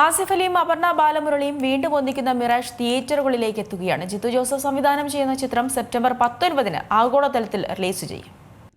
ആസിഫ് അലിയും അപർണ ബാലമുരളിയും വീണ്ടും ഒന്നിക്കുന്ന മിറാഷ് തിയേറ്ററുകളിലേക്ക് എത്തുകയാണ്. ജിത്തു ജോസഫ് സംവിധാനം ചെയ്യുന്ന ചിത്രം സെപ്റ്റംബർ പത്തൊൻപതിന് ആഗോളതലത്തിൽ റിലീസ് ചെയ്യും.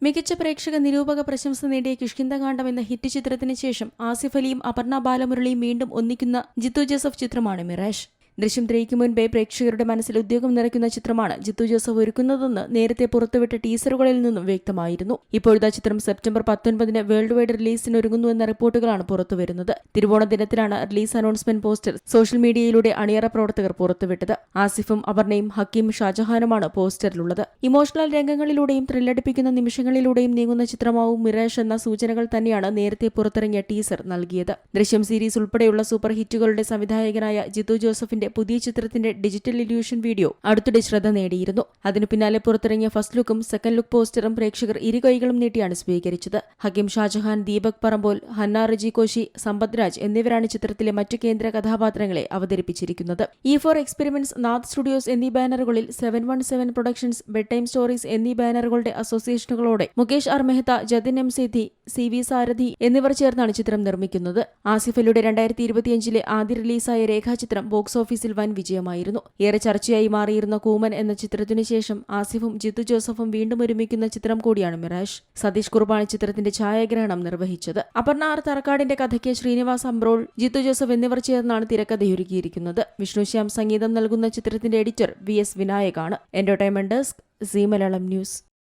മികച്ച പ്രേക്ഷക നിരൂപക പ്രശംസ നേടിയ കിഷ്കിന്തകാണ്ഡം എന്ന ഹിറ്റ് ചിത്രത്തിന് ശേഷം ആസിഫ് അലിയും അപർണ ബാലമുരളിയും വീണ്ടും ഒന്നിക്കുന്ന ജിത്തു ജോസഫ് ചിത്രമാണ് മിറാഷ്. ദൃശ്യം ത്രീക്ക് മുൻപേ പ്രേക്ഷകരുടെ മനസ്സിൽ ഉദ്യോഗം നിറയ്ക്കുന്ന ചിത്രമാണ് ജിത്തു ജോസഫ് ഒരുക്കുന്നതെന്ന് നേരത്തെ പുറത്തുവിട്ട ടീസറുകളിൽ നിന്നും വ്യക്തമായിരുന്നു. ഇപ്പോഴത്തെ ചിത്രം സെപ്റ്റംബർ പത്തൊൻപതിന് വേൾഡ് വൈഡ് റിലീസിന് ഒരുങ്ങുന്നുവെന്ന റിപ്പോർട്ടുകളാണ് പുറത്തുവരുന്നത്. തിരുവോണ ദിനത്തിലാണ് റിലീസ് അനൗൺസ്മെന്റ് പോസ്റ്റർ സോഷ്യൽ മീഡിയയിലൂടെ അണിയറ പ്രവർത്തകർ പുറത്തുവിട്ടത്. ആസിഫും അപർണയും ഹക്കീം ഷാജഹാനുമാണ് പോസ്റ്ററിലുള്ളത്. ഇമോഷണൽ രംഗങ്ങളിലൂടെയും ത്രില്ലടിപ്പിക്കുന്ന നിമിഷങ്ങളിലൂടെയും നീങ്ങുന്ന ചിത്രമാവും മിറേഷ് എന്ന സൂചനകൾ തന്നെയാണ് നേരത്തെ പുറത്തിറങ്ങിയ ടീസർ നൽകിയത്. ദൃശ്യം സീരീസ് ഉൾപ്പെടെയുള്ള സൂപ്പർ ഹിറ്റുകളുടെ സംവിധായകനായ ജിത്തു ജോസഫിന്റെ പുതിയ ചിത്രത്തിന്റെ ഡിജിറ്റൽ ഇല്യൂഷൻ വീഡിയോ അടുത്തിടെ ശ്രദ്ധ നേടിയിരുന്നു. അതിനു പിന്നാലെ പുറത്തിറങ്ങിയ ഫസ്റ്റ് ലുക്കും സെക്കൻഡ് ലുക്ക് പോസ്റ്ററും പ്രേക്ഷകർ ഇരുകൈകളും നീട്ടിയാണ് സ്വീകരിച്ചത്. ഹക്കീം ഷാജഹാൻ ദീപക് പറമ്പോൽ ഹന്ന റജി കോശി സമ്പത്രാജ് എന്നിവരാണ് ചിത്രത്തിലെ മറ്റു കേന്ദ്ര കഥാപാത്രങ്ങളെ അവതരിപ്പിച്ചിരിക്കുന്നത്. E four experiments Nath studios എന്നീ ബാനറുകളിൽ seven one seven productions bed time stories എന്നീ ബാനറുകളുടെ അസോസിയേഷനുകളോടെ Mukesh R Mehta Jatin M Sethi C V Sarathi എന്നിവർ ചേർന്നാണ് ചിത്രം നിർമ്മിക്കുന്നത്. ആസിഫലിയുടെ രണ്ടായിരത്തി ഇരുപത്തിയഞ്ചിലെ ആദ്യ റിലീസായ രേഖാചിത്രം ബോക്സ് ഓഫീസിൽ വൻ വിജയമായിരുന്നു. ഏറെ ചർച്ചയായി മാറിയിരുന്ന കൂമൻ എന്ന ചിത്രത്തിനു ശേഷം ആസിഫും ജിത്തു ജോസഫും വീണ്ടും ഒരുമിക്കുന്ന ചിത്രം കൂടിയാണ് മിറാഷ്. സതീഷ് കുർബാണ് ചിത്രത്തിന്റെ ഛായാഗ്രഹണം നിർവഹിച്ചത്. അപർണ ആർ തറക്കാടിന്റെ കഥയ്ക്ക് ശ്രീനിവാസ് അംബ്രോൾ ജിത്തു ജോസഫ് എന്നിവർ ചേർന്നാണ് തിരക്കഥയൊരുക്കിയിരിക്കുന്നത്. വിഷ്ണുശ്യാം സംഗീതം നൽകുന്ന ചിത്രത്തിന്റെ editor V S വിനായകാണ്. Entertainment desk C Malayalam news.